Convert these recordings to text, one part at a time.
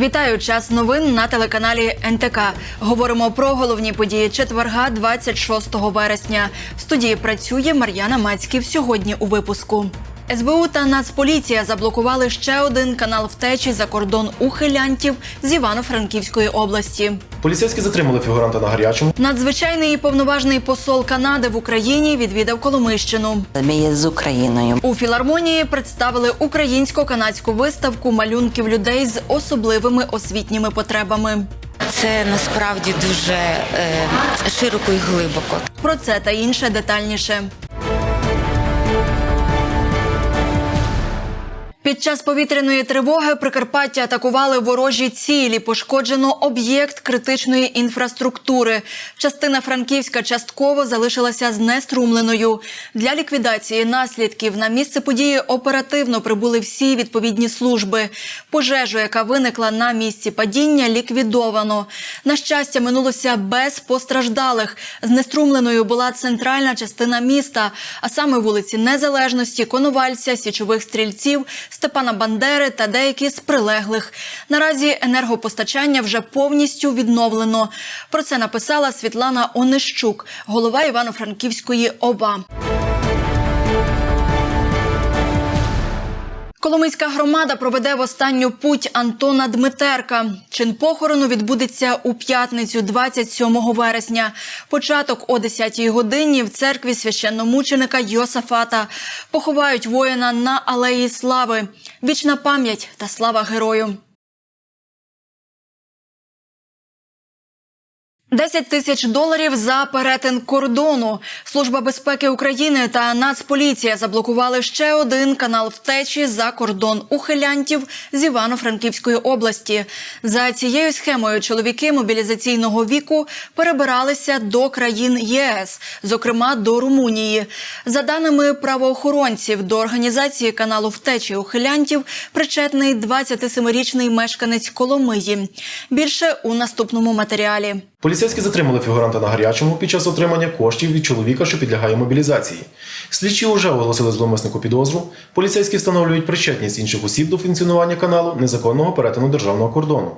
Вітаю час новин на телеканалі НТК. Говоримо про головні події четверга, 26 вересня. В студії працює Мар'яна Мацьків. Сьогодні у випуску. СБУ та Нацполіція заблокували ще один канал втечі за кордон ухилянтів з Івано-Франківської області. Поліцейські затримали фігуранта на гарячому. Надзвичайний і повноважний посол Канади в Україні відвідав Коломийщину. Ми є з Україною. У філармонії представили українсько-канадську виставку малюнків людей з особливими освітніми потребами. Це насправді дуже е, широко і глибоко. Про це та інше детальніше. Під час повітряної тривоги Прикарпаття атакували ворожі цілі. Пошкоджено об'єкт критичної інфраструктури. Частина Франківська частково залишилася знеструмленою. Для ліквідації наслідків на місце події оперативно прибули всі відповідні служби. Пожежу, яка виникла на місці падіння, ліквідовано. На щастя, минулося без постраждалих. Знеструмленою була центральна частина міста, а саме вулиці Незалежності, Коновальця, Січових стрільців, Степана Бандери та деякі з прилеглих. Наразі енергопостачання вже повністю відновлено. Про це написала Світлана Онищук, голова Івано-Франківської ОВА. Коломийська громада проведе в останню путь Антона Дмитерка. Чин похорону відбудеться у п'ятницю, 27 вересня. Початок о 10-й годині в церкві священномученика Йосафата. Поховають воїна на алеї слави. Вічна пам'ять та слава герою. 10 тисяч доларів за перетин кордону. Служба безпеки України та Нацполіція заблокували ще один канал втечі за кордон ухилянтів з Івано-Франківської області. За цією схемою чоловіки мобілізаційного віку перебиралися до країн ЄС, зокрема до Румунії. За даними правоохоронців, до організації каналу втечі ухилянтів причетний 27-річний мешканець Коломиї. Більше у наступному матеріалі. Поліцейські затримали фігуранта на гарячому під час отримання коштів від чоловіка, що підлягає мобілізації. Слідчі вже оголосили зловмиснику підозру. Поліцейські встановлюють причетність інших осіб до функціонування каналу незаконного перетину державного кордону.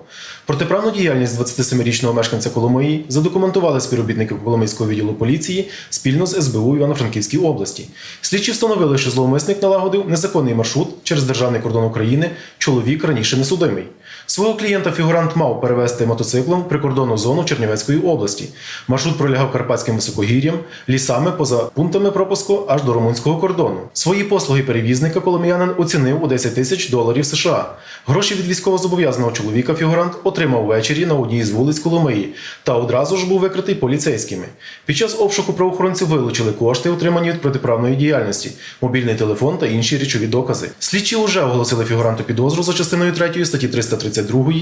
Протиправну діяльність 27-річного мешканця Коломиї задокументували співробітники Коломийського відділу поліції спільно з СБУ Івано-Франківській області. Слідчі встановили, що зловмисник налагодив незаконний маршрут через державний кордон України. Чоловік раніше несудимий. Свого клієнта фігурант мав перевезти мотоциклом прикордонну зону Чернівецької області. Маршрут пролягав Карпатським високогір'ям, лісами поза пунктами пропуску аж до румунського кордону. Свої послуги перевізника коломіянин оцінив у 10 тисяч доларів США. Гроші від військовозобов'язаного чоловіка фігурант отримав ввечері на одній з вулиць Коломиї та одразу ж був викритий поліцейськими. Під час обшуку правоохоронці вилучили кошти, отримані від протиправної діяльності, мобільний телефон та інші речові докази. Слідчі вже оголосили фігуранту підозру за частиною 3 статті 332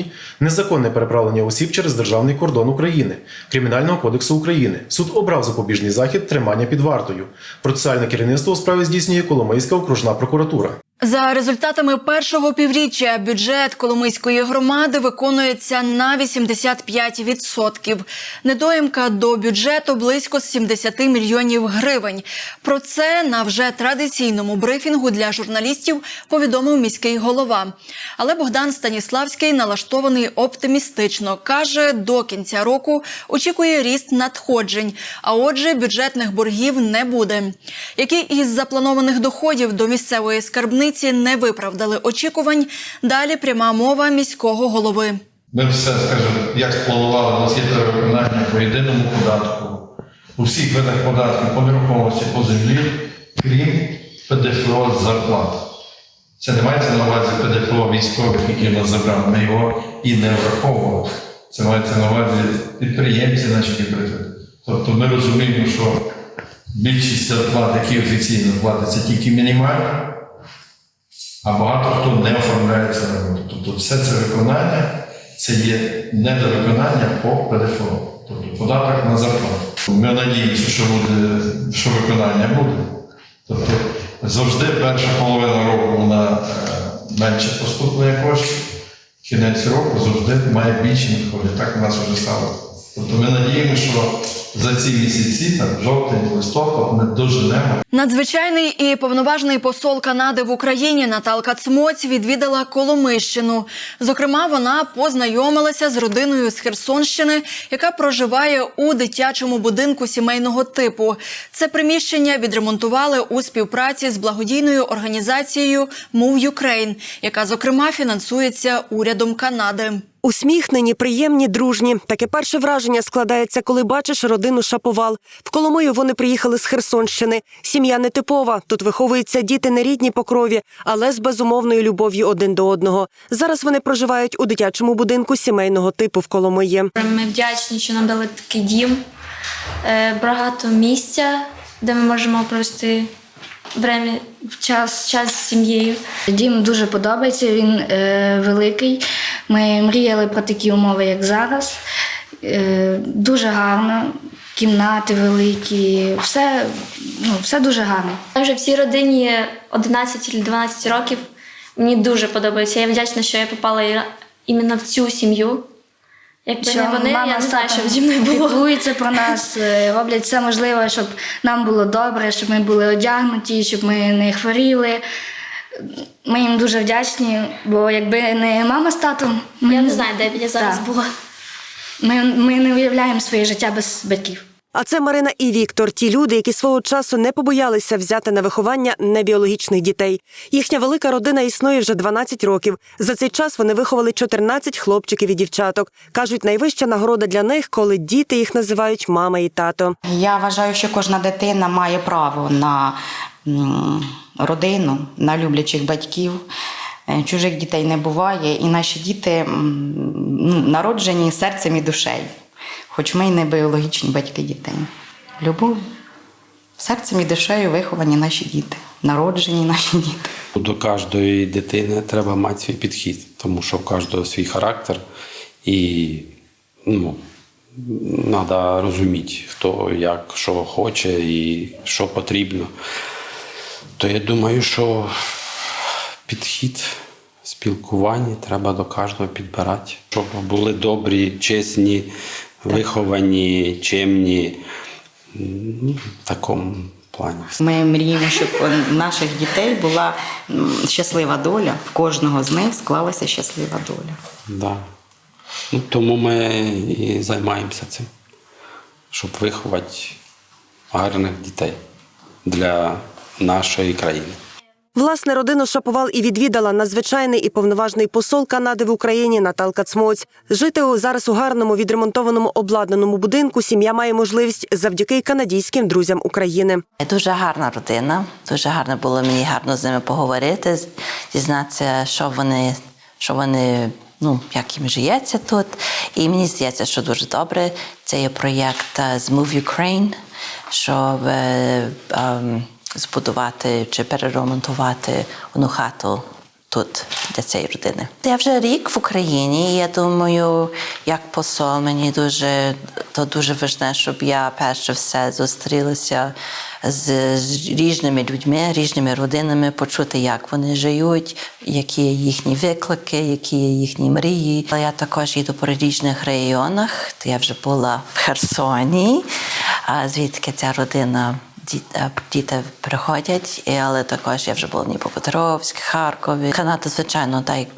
незаконне переправлення осіб через державний кордон України Кримінального кодексу України. Суд обрав запобіжний захід тримання під вартою. Процесуальне керівництво у справі здійснює Коломийська окружна прокуратура. За результатами першого півріччя бюджет Коломийської громади виконується на 85%. Недоїмка до бюджету близько 70 мільйонів гривень. Про це на вже традиційному брифінгу для журналістів повідомив міський голова. Але Богдан Станіславський налаштований оптимістично. каже, до кінця року очікує ріст надходжень. А отже, бюджетних боргів не буде. Які із запланованих доходів до місцевої скарбниці не виправдали очікувань. Далі пряма мова міського голови. Ми все, скажімо, як спланували, у нас є перевиконання по єдиному податку, у всіх видах податків по нерухомості, по землі, крім ПДФО з зарплат. Це не мається на увазі ПДФО військових, які нас забрали. Ми його і не враховували. Це мається на увазі підприємці, наші підприємці. Тобто ми розуміємо, що більшість зарплат, які офіційно платяться, тільки мінімальні, а багато хто не оформляється на роботу. Тобто все це виконання це є недовиконання по ПДФО, тобто податок на зарплату. Ми надіємося, що буде, що виконання буде. Тобто завжди перша половина року вона е, менше поступлення коштів, кінець року завжди має більші надходи. Так у нас вже стало. Тобто ми надіємося, що за ці місяці, так, жовтень, листопад, ми доженемо Надзвичайний і повноважний посол Канади в Україні Наталка Цмоць відвідала Коломищину. Зокрема, вона познайомилася з родиною з Херсонщини, яка проживає у дитячому будинку сімейного типу. Це приміщення відремонтували у співпраці з благодійною організацією Move Ukraine, яка зокрема фінансується урядом Канади. Усміхнені, приємні, дружні. Таке перше враження складається, коли бачиш родину Шаповал. В Коломию вони приїхали з Херсонщини. Сім'я нетипова. Тут виховуються діти не рідні по крові, але з безумовною любов'ю один до одного. Зараз вони проживають у дитячому будинку сімейного типу в Коломиї. Ми вдячні, що нам дали такий дім, е, багато місця, де ми можемо провести время, час, час з сім'єю. Дім дуже подобається, він е, великий. Ми мріяли про такі умови, як зараз. Е, дуже гарно, кімнати великі, все, ну, все дуже гарно. Ми вже всій родині 11 чи 12 років. Мені дуже подобається. Я вдячна, що я попала іменно в цю сім'ю. Якби не вони, я не знаю, що б зі мною було. піклуються про нас, е, роблять все можливе, щоб нам було добре, щоб ми були одягнуті, щоб ми не хворіли. Ми їм дуже вдячні, бо якби не мама з татом, ми Я не знаю, де б я зараз Так. була. Ми, ми не уявляємо своє життя без батьків. А це Марина і Віктор, ті люди, які свого часу не побоялися взяти на виховання небіологічних дітей. Їхня велика родина існує вже 12 років. За цей час вони виховали 14 хлопчиків і дівчаток. кажуть, найвища нагорода для них, коли діти їх називають мама і тато. Я вважаю, що кожна дитина має право на родину, на люблячих батьків. Е, Чужих дітей не буває, і наші діти ну, народжені серцем і душею, хоч ми й не біологічні батьки дітей. Любов, серцем і душею виховані наші діти, народжені наші діти. До кожної дитини треба мати свій підхід, тому що в кожного свій характер, і ну, треба розуміти, хто як, що хоче і що потрібно. То я думаю, що підхід спілкування треба до кожного підбирати, щоб були добрі, чесні, виховані, чемні. Ну, в такому плані. Ми мріємо, щоб у наших дітей була щаслива доля, в кожного з них склалася щаслива доля. Да. Ну, тому ми і займаємося цим, щоб виховати гарних дітей для нашої країни. Власне, родину Шаповал і відвідала надзвичайний і повноважний посол Канади в Україні Наталка Цмоць. Жити зараз у гарному відремонтованому обладнаному будинку сім'я має можливість завдяки канадійським друзям України. Дуже гарна родина. Дуже гарно було мені гарно з ними поговорити, дізнатися, що вони, що вони, ну як їм живеться тут. І мені здається, що дуже добре. Це є проєкт е, з Move Ukraine, щоб е, ем, збудувати чи переремонтувати одну хату тут для цієї родини. Я вже рік в Україні. і Я думаю, як посол, мені дуже то дуже важливо, щоб я перше все зустрілася з, з різними людьми, різними родинами, почути, як вони живуть, які є їхні виклики, які є їхні мрії. Але я також їду по різних районах. Я вже була в Херсоні, а звідки ця родина Ді- Діти приходять, але також я вже була в Дніпропетровськ, Харкові. Канада, звичайно, так як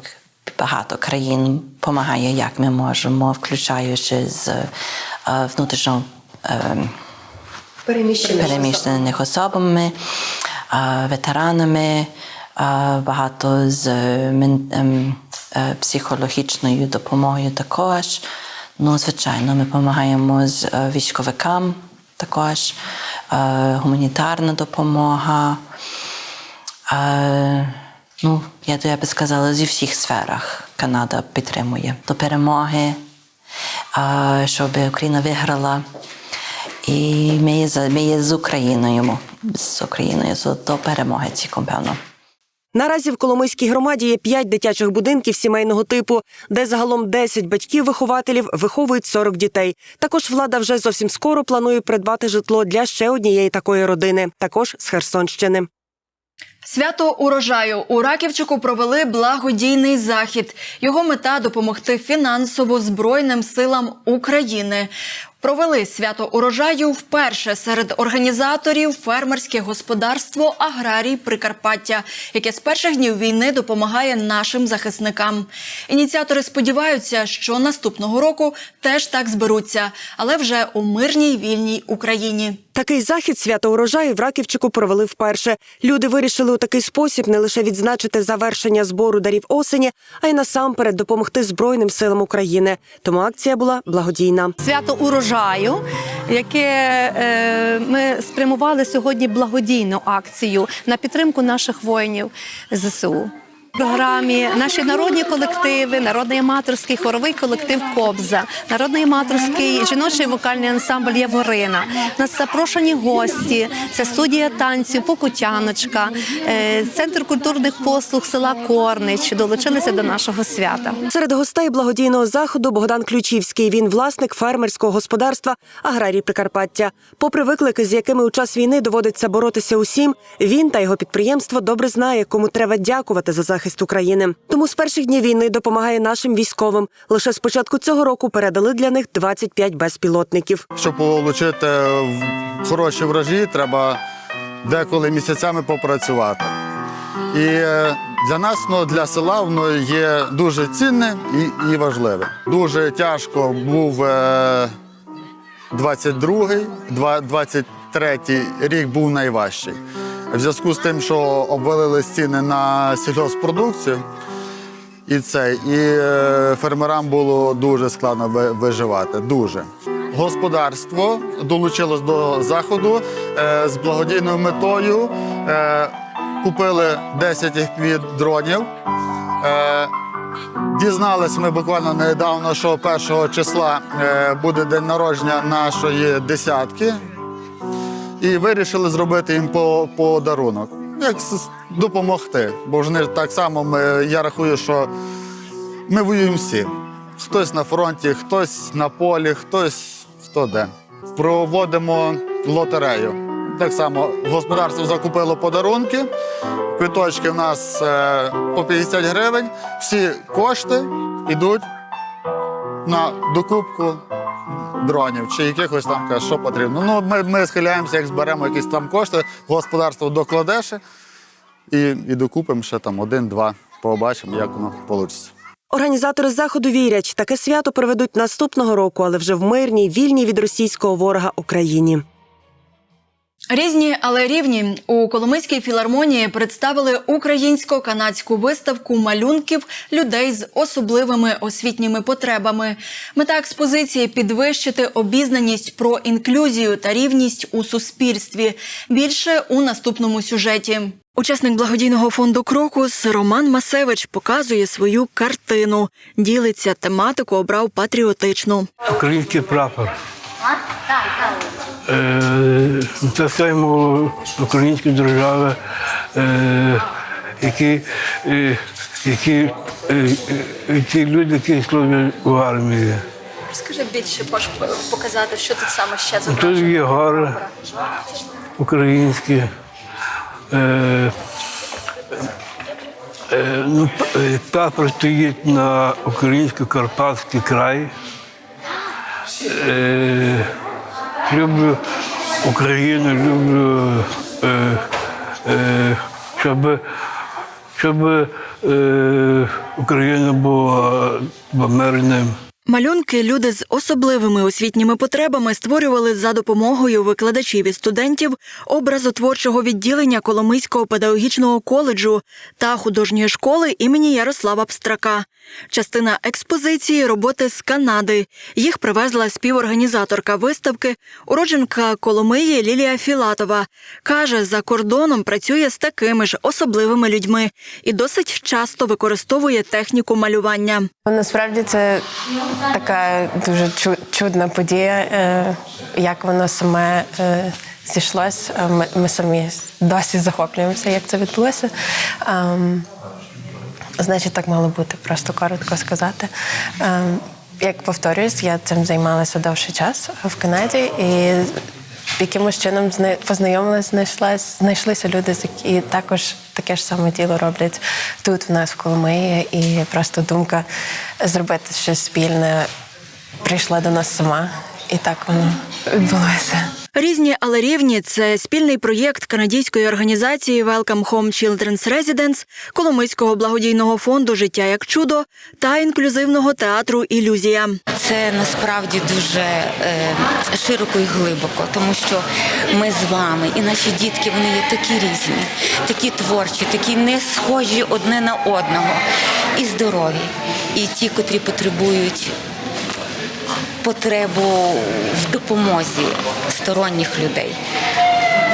багато країн допомагає, як ми можемо, включаючи з е, внутрішньо е, переміщених особами, е, ветеранами, багато з ем, психологічною допомогою також. Ну, звичайно, ми допомагаємо з військовикам також, е, гуманітарна допомога. Е, ну, я, я би сказала, зі всіх сферах Канада підтримує до перемоги, е, щоб Україна виграла. І ми є, ми є з Україною, з Україною до перемоги цілком певно. Наразі в Коломийській громаді є 5 дитячих будинків сімейного типу, де загалом 10 батьків-вихователів виховують 40 дітей. Також влада вже зовсім скоро планує придбати житло для ще однієї такої родини, також з Херсонщини. Свято урожаю у Раківчику провели благодійний захід. Його мета допомогти фінансово Збройним силам України. Провели свято урожаю вперше серед організаторів фермерське господарство Аграрій Прикарпаття, яке з перших днів війни допомагає нашим захисникам. Ініціатори сподіваються, що наступного року теж так зберуться, але вже у мирній вільній Україні. Такий захід свято урожаю в Раківчику провели вперше. Люди вирішили у такий спосіб не лише відзначити завершення збору дарів осені, а й насамперед допомогти Збройним силам України. Тому акція була благодійна. свято урожаю, яке е, ми спрямували сьогодні благодійну акцію на підтримку наших воїнів ЗСУ. Програмі наші народні колективи, народний аматорський хоровий колектив Кобза, народний аматорський жіночий вокальний ансамбль Євгорина. У нас запрошені гості. Це студія танців Покутяночка, е, центр культурних послуг села Корнич долучилися до нашого свята. Серед гостей благодійного заходу Богдан Ключівський. Він власник фермерського господарства Аграрій Прикарпаття. Попри виклики, з якими у час війни доводиться боротися усім, він та його підприємство добре знає, кому треба дякувати за захист України. Тому з перших днів війни допомагає нашим військовим. Лише з початку цього року передали для них 25 безпілотників. Щоб отримати хороші врожі, треба деколи місяцями попрацювати. І е, для нас, ну, для села, воно є дуже цінне і, і важливе. Дуже тяжко був е, 22-й, 23-й рік був найважчий. В зв'язку з тим, що обвалили ціни на сільгоспродукцію, і це, і е, фермерам було дуже складно виживати. Дуже. Господарство долучилось до заходу е, з благодійною метою. Е, купили 10 FPV дронів. Дізнались ми буквально недавно, що 1 числа буде день народження нашої десятки. І вирішили зробити їм по- подарунок. Як допомогти. Бо ж не так само ми, я рахую, що ми воюємо всі. Хтось на фронті, хтось на полі, хтось хто де. Проводимо лотерею. Так само господарство закупило подарунки. Квиточки в нас е, по 50 гривень. Всі кошти йдуть на докупку дронів чи якихось там каже, що потрібно. Ну, ми, ми схиляємося, як зберемо якісь там кошти, господарство докладеш і, і докупимо ще там один-два. Побачимо, як воно вийде. Організатори заходу вірять, таке свято проведуть наступного року, але вже в мирній, вільній від російського ворога Україні. Різні, але рівні у Коломийській філармонії представили українсько-канадську виставку малюнків людей з особливими освітніми потребами. Мета експозиції підвищити обізнаність про інклюзію та рівність у суспільстві. Більше у наступному сюжеті. Учасник благодійного фонду Крокус Роман Масевич показує свою картину. Ділиться тематику, обрав патріотичну. Український прапор. Е, Це символ української держави, е, які, е, які, е, е, ті люди, які служать в армії. Скажи більше, можеш показати, що тут саме ще Тут є гори українські. Е, е, ну, п- е, стоїть на українсько-карпатський край. Е, люблю Україну, люблю, е, е, щоб, щоб е, Україна була мирним. Малюнки люди з особливими освітніми потребами створювали за допомогою викладачів і студентів образотворчого відділення Коломийського педагогічного коледжу та художньої школи імені Ярослава Пстрака. Частина експозиції роботи з Канади. Їх привезла співорганізаторка виставки, уродженка Коломиї Лілія Філатова. Каже, за кордоном працює з такими ж особливими людьми і досить часто використовує техніку малювання. Насправді це така дуже чу- чудна подія, е, як воно саме е, зійшлось. Е, Ми, ми самі досі захоплюємося, як це відбулося. Ем, Значить, так мало бути, просто коротко сказати. Ем, Як повторююсь, я цим займалася довший час в Канаді, і якимось чином познайомилась, знайшлась, знайшлися люди, які також таке ж саме діло роблять тут, в нас в Коломиї. І просто думка зробити щось спільне прийшла до нас сама. І так воно відбулося. Різні, але рівні це спільний проєкт канадської організації Welcome Home Children's Residence, Коломийського благодійного фонду Життя як чудо та інклюзивного театру Ілюзія. Це насправді дуже е, широко і глибоко, тому що ми з вами і наші дітки вони є такі різні, такі творчі, такі не схожі одне на одного, і здорові, і ті, котрі потребують потребу в допомозі сторонніх людей.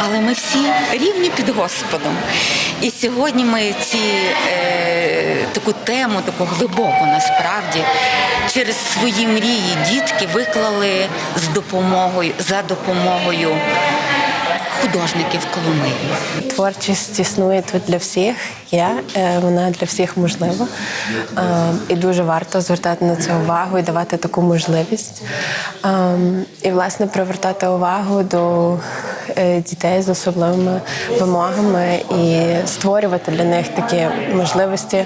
Але ми всі рівні під Господом. І сьогодні ми ці, е, таку тему, таку глибоку насправді, через свої мрії дітки виклали з допомогою, за допомогою художників Коломиї. Творчість існує тут для всіх, є, е, вона для всіх можлива. Е, І дуже варто звертати на це увагу і давати таку можливість. Е, І, власне, привертати увагу до дітей з особливими вимогами і створювати для них такі можливості.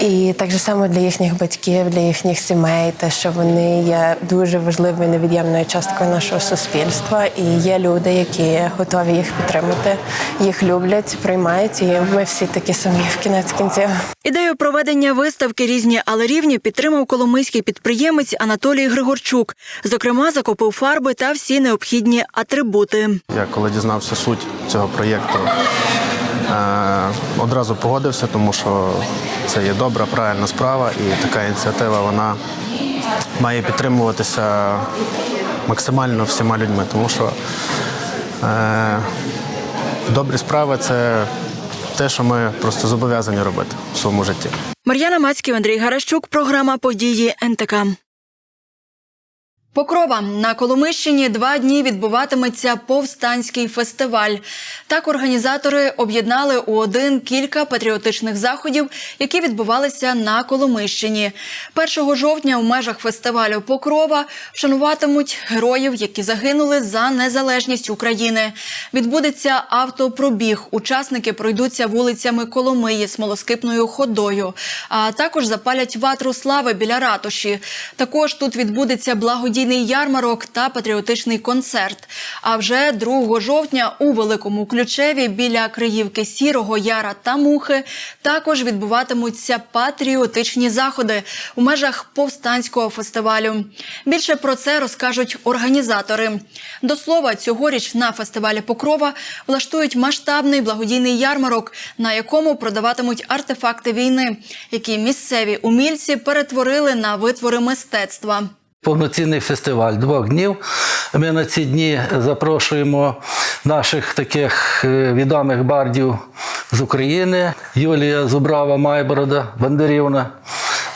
І так же само для їхніх батьків, для їхніх сімей, те, що вони є дуже важливою невід'ємною часткою нашого суспільства, і є люди, які готові їх підтримати, їх люблять, приймають, і ми всі такі самі в кінець кінців. Ідею проведення виставки різні, але рівні підтримав коломийський підприємець Анатолій Григорчук. Зокрема, закупив фарби та всі необхідні атрибути. Я коли дізнався суть цього проєкту, одразу погодився, тому що це є добра, правильна справа, і така ініціатива вона має підтримуватися максимально всіма людьми, тому що е, добрі справи це те, що ми просто зобов'язані робити в своєму житті. Мар'яна Мацьків, Андрій Гаращук. Програма події НТК. Покрова на Коломищині два дні відбуватиметься повстанський фестиваль. Так організатори об'єднали у один кілька патріотичних заходів, які відбувалися на Коломищині. 1 жовтня у межах фестивалю Покрова вшануватимуть героїв, які загинули за незалежність України. Відбудеться автопробіг. Учасники пройдуться вулицями Коломиї смолоскипною ходою, а також запалять ватру слави біля ратуші. Також тут відбудеться благодійний ярмарок та патріотичний концерт. А вже 2 жовтня у Великому Ключеві біля Криївки Сірого Яра та Мухи також відбуватимуться патріотичні заходи у межах повстанського фестивалю. Більше про це розкажуть організатори. До слова, цьогоріч на фестивалі Покрова влаштують масштабний благодійний ярмарок, на якому продаватимуть артефакти війни, які місцеві умільці перетворили на витвори мистецтва. Повноцінний фестиваль двох днів. Ми на ці дні запрошуємо наших таких е, відомих бардів з України. Юлія Зубрава Майборода, Бандерівна,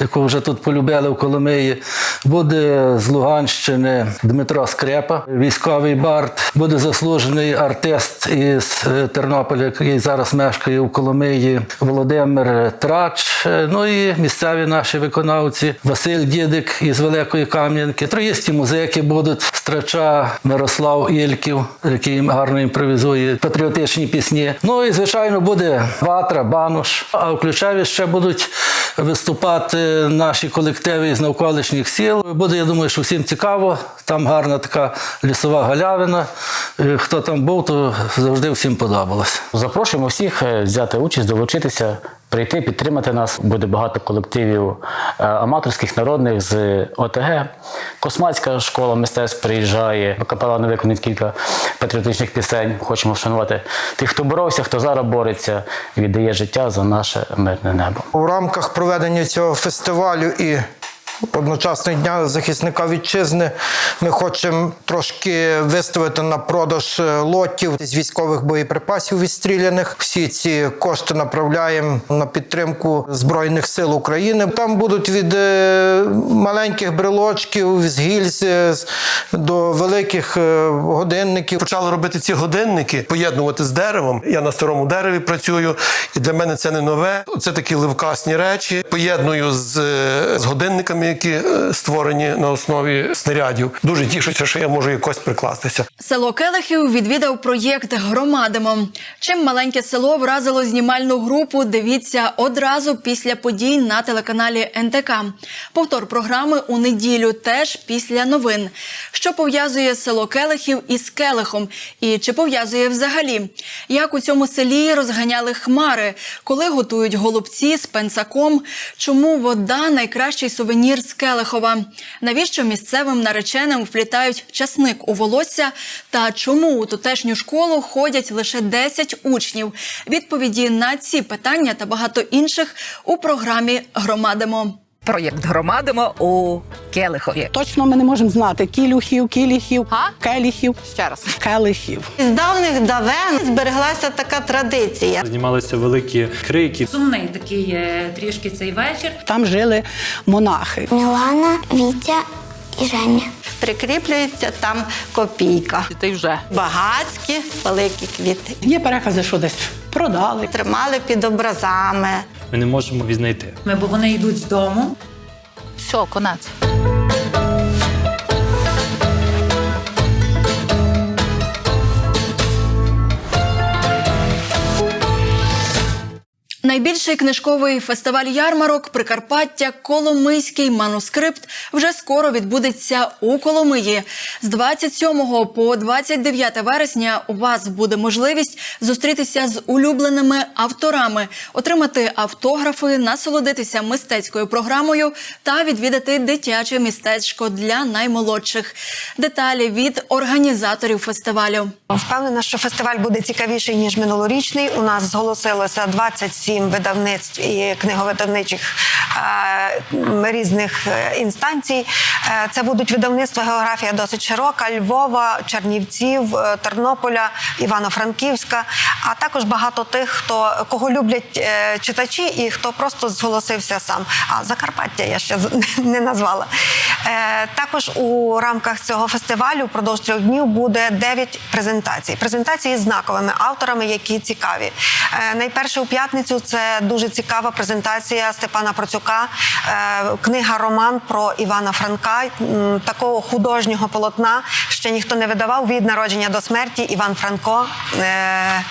яку вже тут полюбили в Коломиї. Буде з Луганщини Дмитро Скрепа, військовий бард. Буде заслужений артист із е, Тернополя, який зараз мешкає у Коломиї, Володимир Трач. Е, Ну і місцеві наші виконавці Василь Дідик із Великої Кам'янки. Троїсті музики будуть Страча Мирослав Ільків, який гарно імпровізує патріотичні пісні. Ну і звичайно буде Ватра, Бануш. А в Ключеві ще будуть виступати наші колективи з навколишніх сіл. Буде, я думаю, що всім цікаво. Там гарна така лісова галявина. Е, Хто там був, то завжди всім подобалось. Запрошуємо всіх е, взяти участь, долучитися, прийти, підтримати нас. Буде багато колективів е, аматорських, народних з ОТГ. Космацька школа мистецтв приїжджає. Капелани виконують кілька патріотичних пісень. Хочемо вшанувати тих, хто боровся, хто зараз бореться, віддає життя за наше мирне небо. У рамках проведення цього фестивалю і одночасно Дня захисника вітчизни ми хочемо трошки виставити на продаж е, лотів з військових боєприпасів відстріляних. Всі ці кошти направляємо на підтримку Збройних сил України. Там будуть від е, маленьких брелочків з гільз е, до великих годинників. Почали робити ці годинники, поєднувати з деревом. Я на старому дереві працюю, і для мене це не нове. Це такі ливкасні речі. Поєдную з, з годинниками, які е, створені на основі снарядів. Дуже тішуся, що я можу якось прикластися. Село Келихів відвідав проєкт Громадимо. Чим маленьке село вразило знімальну групу, дивіться одразу після подій на телеканалі НТК. Повтор програми у неділю теж після новин. Що пов'язує село Келихів із Келихом? І чи пов'язує взагалі? Як у цьому селі розганяли хмари? Коли готують голубці з пенсаком? Чому вода найкращий сувенір з Келихова? Навіщо місцевим нареченим вплітають часник у волосся? Та чому у тутешню школу ходять лише 10 учнів? Відповіді на ці питання та багато інших у програмі Громадимо. Проєкт громадимо у Келихові. Точно ми не можемо знати кілюхів, кіліхів, а? келіхів. Ще раз келихів. З давних давен збереглася така традиція. Знімалися великі крики. Сумний такий е, трішки цей вечір. Там жили монахи. Мілана, Вітя і Женя. Прикріплюється там копійка. Ти вже Багацькі, великі квіти. є перекази, що десь продали. Тримали під образами. Ми не можемо віднайти. Ми, бо вони йдуть з дому. Все, конець. Найбільший книжковий фестиваль ярмарок Прикарпаття Коломийський манускрипт вже скоро відбудеться у Коломиї. З 27 по 29 вересня у вас буде можливість зустрітися з улюбленими авторами, отримати автографи, насолодитися мистецькою програмою та відвідати дитяче містечко для наймолодших. Деталі від організаторів фестивалю. Впевнена, що фестиваль буде цікавіший ніж минулорічний. У нас зголосилося 27 видавництв і книговидавничих е, різних е, інстанцій. Е, це будуть видавництва географія досить широка: Львова, Чернівців, Тернополя, Івано-Франківська, а також багато тих, хто кого люблять читачі і хто просто зголосився сам. А Закарпаття я ще не назвала. Також у рамках цього фестивалю впродовж трьох днів буде 9 презентацій. Презентації з знаковими авторами, які цікаві. Найперше у п'ятницю це дуже цікава презентація Степана Процюка, е, книга Роман про Івана Франка, такого художнього полотна ще ніхто не видавав від народження до смерті. Іван Франко. Е,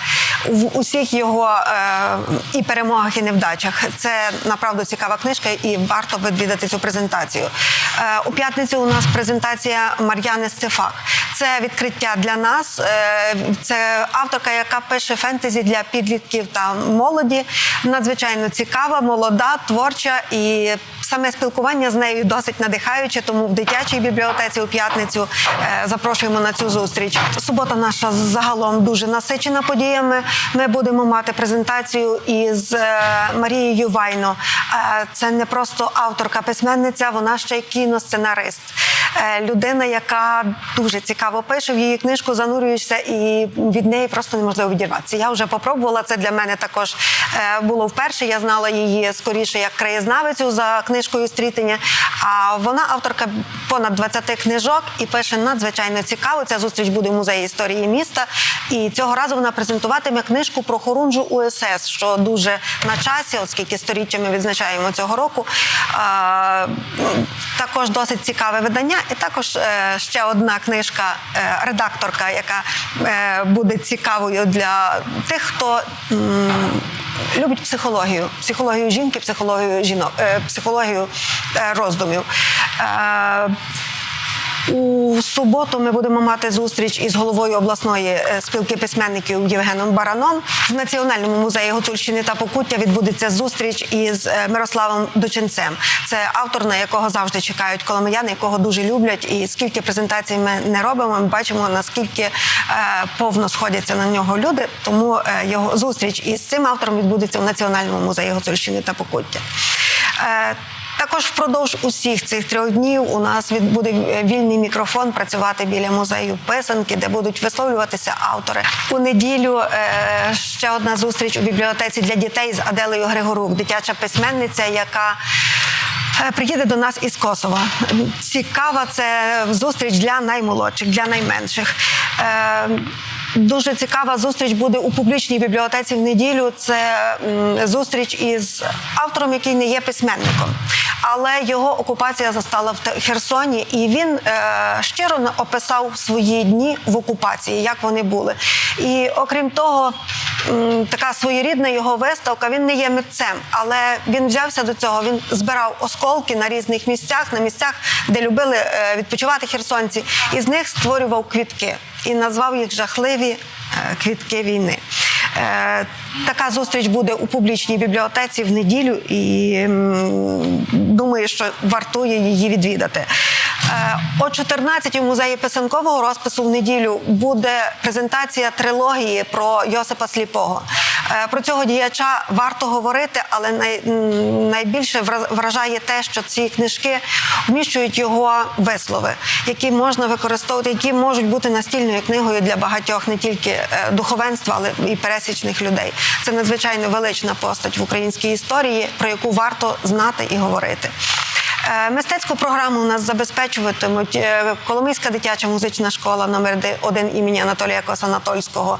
в усіх його е, і перемогах, і невдачах. Це направду цікава книжка, і варто відвідати цю презентацію. Е, у п'ятницю у нас презентація Мар'яни Стефак. Це відкриття для нас. Е, це авторка, яка пише фентезі для підлітків та молоді. Надзвичайно цікава, молода, творча і. Саме спілкування з нею досить надихаюче, тому в дитячій бібліотеці у п'ятницю е, запрошуємо на цю зустріч. Субота наша загалом дуже насичена подіями. Ми будемо мати презентацію із е, Марією Вайно. Е, це не просто авторка, письменниця, вона ще й кіносценарист. Е, людина, яка дуже цікаво пише в її книжку, занурюєшся і від неї просто неможливо відірватися. Я вже попробувала це для мене також е, було вперше. Я знала її скоріше як краєзнавицю за книжкою Стрітення. А вона авторка понад 20 книжок і пише надзвичайно цікаво. Ця зустріч буде в музеї історії міста. І цього разу вона презентуватиме книжку про хорунжу УСС, що дуже на часі, оскільки сторіччя ми відзначаємо цього року. Також досить цікаве видання. І також е, ще одна книжка, е, редакторка, яка е, буде цікавою для тих, хто. Любить психологію, психологію жінки, психологію жінок, психологію роздумів. У суботу ми будемо мати зустріч із головою обласної е, спілки письменників Євгеном Бараном. В Національному музеї Гуцульщини та Покуття відбудеться зустріч із е, Мирославом Доченцем. Це автор, на якого завжди чекають коломияни, якого дуже люблять. І скільки презентацій ми не робимо, ми бачимо наскільки е, повно сходяться на нього люди. Тому його зустріч із цим автором відбудеться в Національному музеї Гуцульщини та Покуття. Також впродовж усіх цих трьох днів у нас буде вільний мікрофон працювати біля музею писанки, де будуть висловлюватися автори. У неділю е, ще одна зустріч у бібліотеці для дітей з Аделею Григорук, дитяча письменниця, яка е, приїде до нас із Косова. Цікава це зустріч для наймолодших, для найменших. Е, Дуже цікава зустріч буде у публічній бібліотеці в неділю. Це зустріч із автором, який не є письменником. Але його окупація застала в Херсоні, і він е, щиро описав свої дні в окупації, як вони були. І окрім того, така своєрідна його виставка. Він не є митцем, але він взявся до цього. Він збирав осколки на різних місцях, на місцях, де любили е, відпочивати херсонці, і з них створював квітки і назвав їх жахливі е, квітки війни. Е, Така зустріч буде у публічній бібліотеці в неділю, і думаю, що вартує її відвідати. Е, О 14 у музеї писанкового розпису в неділю буде презентація трилогії про Йосипа Сліпого. Е, Про цього діяча варто говорити, але най, найбільше вра- вражає те, що ці книжки вміщують його вислови, які можна використовувати, які можуть бути настільною книгою для багатьох не тільки е, духовенства, але і пересічних людей. Це надзвичайно велична постать в українській історії, про яку варто знати і говорити. Е, Мистецьку програму у нас забезпечуватимуть е, Коломийська дитяча музична школа номер 1 імені Анатолія Косанатольського,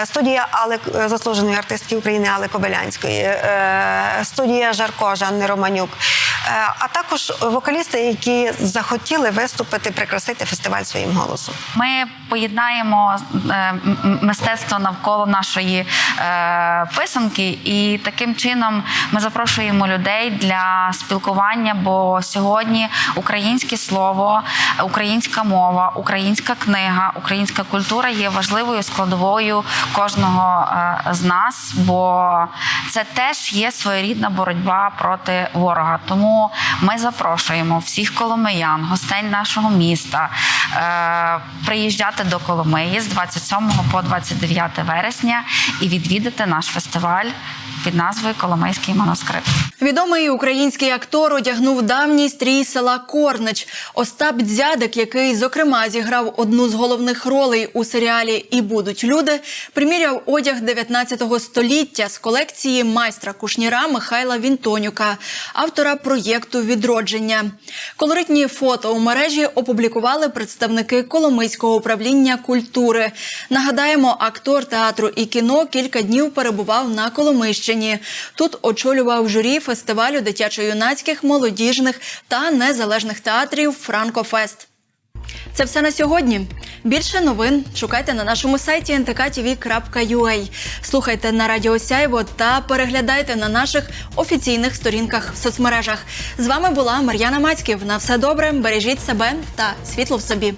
е, студія Алек заслуженої артистки України Али Кобилянської, студія Жарко Жанни Романюк, а також вокалісти, які захотіли виступити, прикрасити фестиваль своїм голосом. Ми поєднаємо мистецтво навколо нашої писанки, і таким чином ми запрошуємо людей для спілкування. Бо сьогодні українське слово, українська мова, українська книга, українська культура є важливою складовою кожного е, з нас, бо це теж є своєрідна боротьба проти ворога. Тому ми запрошуємо всіх коломиян, гостей нашого міста е, приїжджати до Коломиї з 27 по 29 вересня і відвідати наш фестиваль під назвою Коломийський манускрипт. Відомий український актор одягнув давній стрій села Корнич. Остап Дзядик, який зокрема зіграв одну з головних ролей у серіалі І будуть люди, приміряв одяг 19 століття з колекції майстра кушніра Михайла Вінтонюка, автора проєкту Відродження. Колоритні фото у мережі опублікували представники Коломийського управління культури. Нагадаємо, актор театру і кіно кілька днів перебував на Коломийщині. Тут очолював журі фестивалю дитячо-юнацьких, молодіжних та незалежних театрів Франкофест. Це все на сьогодні. Більше новин шукайте на нашому сайті ntktv.ua. Слухайте на Радіо Сяйво та переглядайте на наших офіційних сторінках в соцмережах. З вами була Мар'яна Мацьків. На все добре, бережіть себе та світло в собі.